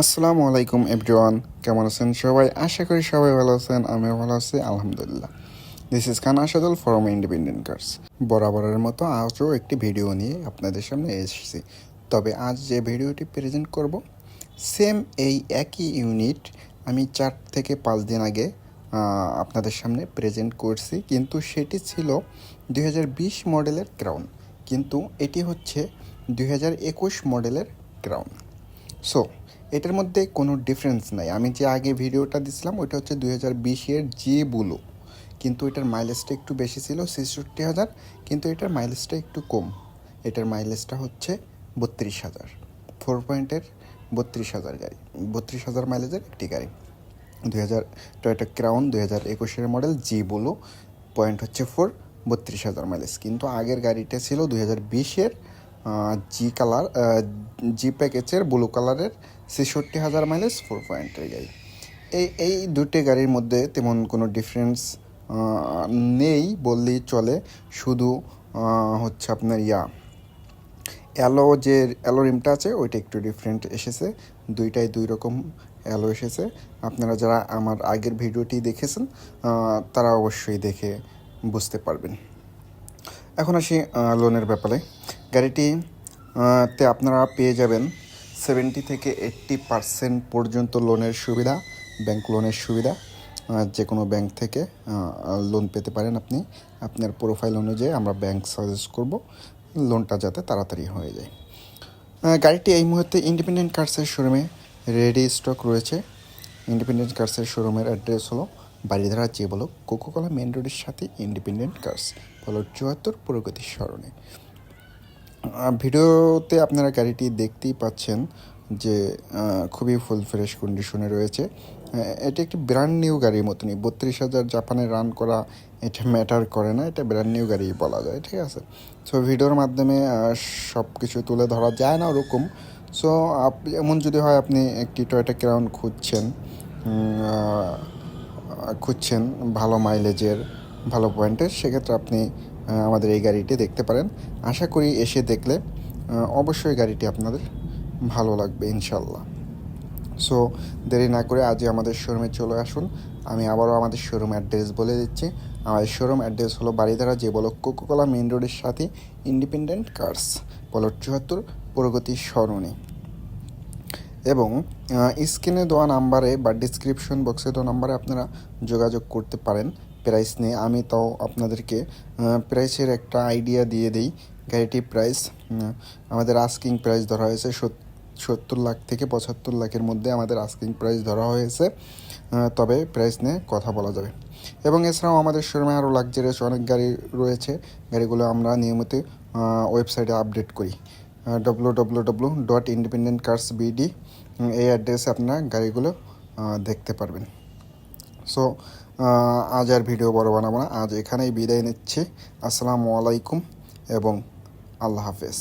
আসসালামু আলাইকুম এভরিওয়ান, কেমন আছেন সবাই? আশা করি সবাই ভালো আছেন, আমিও ভালো আছি, আলহামদুলিল্লাহ। This is Khan Asadul from independent cars বরাবরের মতো আজও একটি ভিডিও নিয়ে আপনাদের সামনে এসেছি। তবে আজ যে ভিডিওটি প্রেজেন্ট করব সেম এই একই ইউনিট আমি চার থেকে পাঁচ দিন আগে আপনাদের সামনে প্রেজেন্ট করছি। কিন্তু সেটি ছিল দুই হাজার বিশ মডেলের ক্রাউন কিন্তু এটি হচ্ছে দুই হাজার একুশ মডেলের ক্রাউন সো এটার মধ্যে কোনো ডিফারেন্স নাই। আমি যে আগে ভিডিওটা দিছিলাম, ওইটা হচ্ছে দুই হাজার বিশের জি বুলো কিন্তু এটার মাইলেজটা একটু বেশি ছিল, ছেষট্টি হাজার, কিন্তু এটার মাইলেজটা একটু কম। এটার মাইলেজটা হচ্ছে বত্রিশ হাজার। ফোর পয়েন্টের বত্রিশ হাজার গাড়ি। বত্রিশ হাজার মাইলেজের একটি গাড়ি। দুই হাজার টয়োটা ক্রাউন দুই হাজার একুশের মডেল জি বুলো পয়েন্ট হচ্ছে ফোর বত্রিশ হাজার মাইলেজ কিন্তু আগের গাড়িটা ছিল দুই হাজার বিশের জি কালার জি প্যাকেজের ব্লু কালারের ছেষট্টি হাজার মাইলেজ ফোর পয়েন্টের গাড়ি এই এই দুটি গাড়ির মধ্যে তেমন কোনো ডিফারেন্স নেই বললেই চলে। শুধু হচ্ছে আপনার ইয়া। অ্যালো যে অ্যালো রিমটা আছে, ওইটা একটু ডিফারেন্ট এসেছে। দুইটাই দুই রকম অ্যালো এসেছে। আপনারা যারা আমার আগের ভিডিওটি দেখেছেন তারা অবশ্যই দেখে বুঝতে পারবেন। এখন আসি লোনের ব্যাপারে। গাড়িটি তে আপনারা পেয়ে যাবেন সেভেন্টি থেকে এইট্টি পার্সেন্ট পর্যন্ত লোনের সুবিধা ব্যাংক লোনের সুবিধা যে কোনো ব্যাংক থেকে লোন পেতে পারেন আপনি। আপনার প্রোফাইল অনুযায়ী আমরা ব্যাংক সাজেস্ট করব লোনটা যাতে তাড়াতাড়ি হয়ে যায়। গাড়িটি এই মুহূর্তে ইন্ডিপেন্ডেন্ট কার্সের শোরুমে রেডি স্টক রয়েছে। ইন্ডিপেন্ডেন্ট কার্সের শোরুমের অ্যাড্রেস হলো বাড়িধারা যে বলো কোকোকলা মেন রোডের সাথে ইন্ডিপেন্ডেন্ট কার্স বলো চুয়াত্তর প্রগতির স্মরণে ভিডিওতে আপনারা গাড়িটি দেখতেই পাচ্ছেন যে খুবই ফুল ফ্রেশ কন্ডিশনে রয়েছে। এটি একটি ব্র্যান্ড নিউ গাড়ির মতনই। বত্রিশ হাজার জাপানে রান করা এটা ম্যাটার করে না, এটা ব্র্যান্ড নিউ গাড়ি বলা যায়, ঠিক আছে? সো ভিডিওর মাধ্যমে সব কিছু তুলে ধরা যায় না ওরকম। সো আপনি এমন যদি হয় আপনি একটি টয়টা ক্রাউন খুঁজছেন খুঁজছেন ভালো মাইলেজের ভালো পয়েন্টের সেক্ষেত্রে আপনি আমাদের এই গাড়িটি দেখতে পারেন। আশা করি এসে দেখলে অবশ্যই গাড়িটি আপনাদের ভালো লাগবে ইনশাল্লাহ সো দেরি না করে আজই আমাদের শোরুমে চলে আসুন। আমি আবারও আমাদের শোরুম অ্যাড্রেস বলে দিচ্ছি। আমাদের শোরুম অ্যাড্রেস হলো বাড়িধারা যে বলো কোকোকলা মেন রোডের সাথে ইন্ডিপেন্ডেন্ট কার্স বলো চুয়াত্তর, প্রগতি সরণি এবং স্ক্রিনে দেওয়া নাম্বারে বা ডিসক্রিপশন বক্সে দেওয়া নাম্বারে আপনারা যোগাযোগ করতে পারেন। প্রাইস নিয়ে আমি তাও আপনাদেরকে প্রাইসের একটা আইডিয়া দিয়ে দিই গাড়িটির প্রাইস আমাদের আস্কিং প্রাইস ধরা হয়েছে সত্তর লাখ থেকে পঁচাত্তর লাখের মধ্যে আমাদের আস্কিং প্রাইস ধরা হয়েছে তবে প্রাইস নিয়ে কথা বলা যাবে। এবং এছাড়াও আমাদের শোরুমে আরও লাক্সারিয়াস অনেক গাড়ি রয়েছে, গাড়িগুলো আমরা নিয়মিত ওয়েবসাইটে আপডেট করি। W W W dot independent cars BD এই অ্যাড্রেসে আপনারা গাড়িগুলো দেখতে পারবেন। সো আজ আর ভিডিও বড় বানাবো না। আজ এখানেই বিদায় নিচ্ছি। আসসালামু আলাইকুম এবং আল্লাহ হাফেজ।